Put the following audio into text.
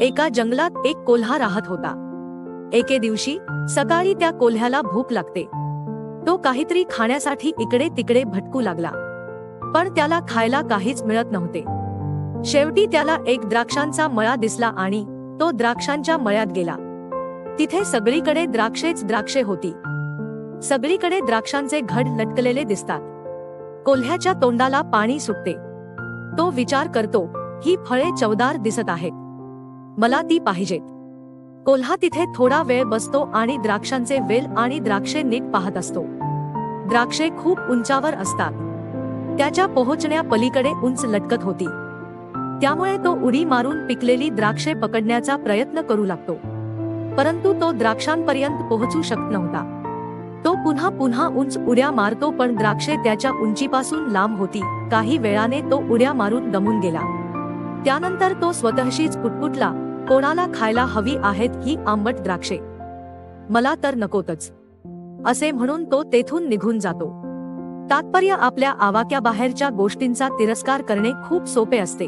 एका जंगलात एक कोल्हा राहत होता. एके दिवशी सकाळी त्या कोल्ह्याला भूक लागते. तो काहीतरी खाण्यासाठी इकडे तिकडे भटकू लागला. पण त्याला खायला काहीच मिळत नव्हते. शेवटी त्याला एक द्राक्षांचा मळा दिसला आणि तो द्राक्षांच्या मळ्यात गेला. तिथे सगळीकडे द्राक्षेच द्राक्षे होती. सगळीकडे द्राक्षांचे घड लटकलेले दिसतात. कोल्ह्याच्या तोंडाला पाणी सुटते. तो विचार करतो ही फळे चवदार दिसत आहेत. मला ती पाहिजेत. कोल्हा तिथे थोडा वेळ बसतो आणि द्राक्षांचे वेल आणि द्राक्षे नीट पाहत असतो. द्राक्षे खूप उंचावर असतात. त्याच्या पोहोचण्या पलीकडे उंच लटकत होती. त्यामुळे तो उडी मारून पिकलेली द्राक्षे पकडण्याचा प्रयत्न करू लागतो. परंतु तो द्राक्षांपर्यंत पोहोचू शकत नव्हता. तो पुन्हा पुन्हा उंच उड्या मारतो पण द्राक्षे त्याच्या उंचीपासून लांब होती. काही वेळाने तो उड्या मारून दमून गेला. त्यानंतर तो स्वतःशीच पुटपुटला कोणाला खायला हवी आहेत ही आंबट द्राक्षे. मला तर नकोतच. असे म्हणून तो तेथून निघून जातो. तात्पर्य आपल्या आवाक्याबाहेरच्या गोष्टींचा तिरस्कार करणे खूप सोपे असते.